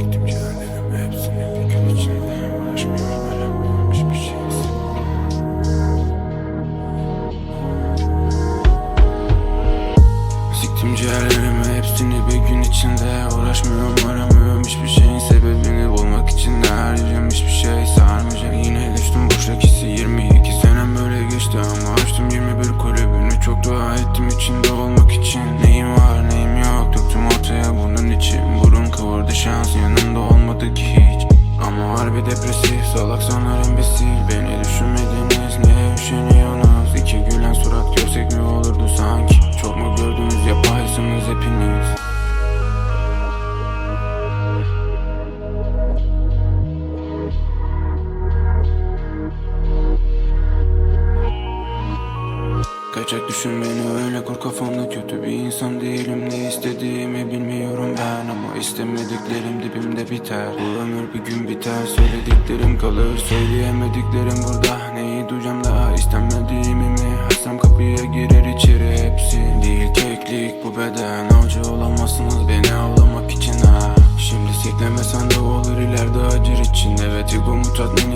Diktim yerlerimi hepsini bir gün içinde Aşkım ölmeden olmuş bir şey. Diktim ciğerlerimi hepsini bir gün içinde. Uğraşmıyorum aramıyorum hiçbir şeyin sebebini. Bulmak için de her şey sarmayacak. Yine düştüm boşakisi 22 senem böyle geçti. Ama açtım 21 kulübünü. Çok dua ettim içinde olmak için. Harbi depresif salak sanırım besil Beni düşünmediniz ne üşeniyorsunuz İki gülen surat görsek mi olurdu sanki? Çok mu gördünüz yapaysınız hepiniz? Kaçak düşün beni öyle kur kafamda kötü bir insan değilim. Ne istediğimi bilmiyorum ben ama istemediklerim dibimde biter. Bu ömür bir gün biter kalır. Söyleyemediklerim burada. Neyi duyacağım daha istenmediğimi mi? Açsam kapıya girer içeri hepsi. Değil keklik bu beden. Avcı olamazsınız beni avlamak için ha. Şimdi siklemesen de olur ileride acır için Evet egomu tatmin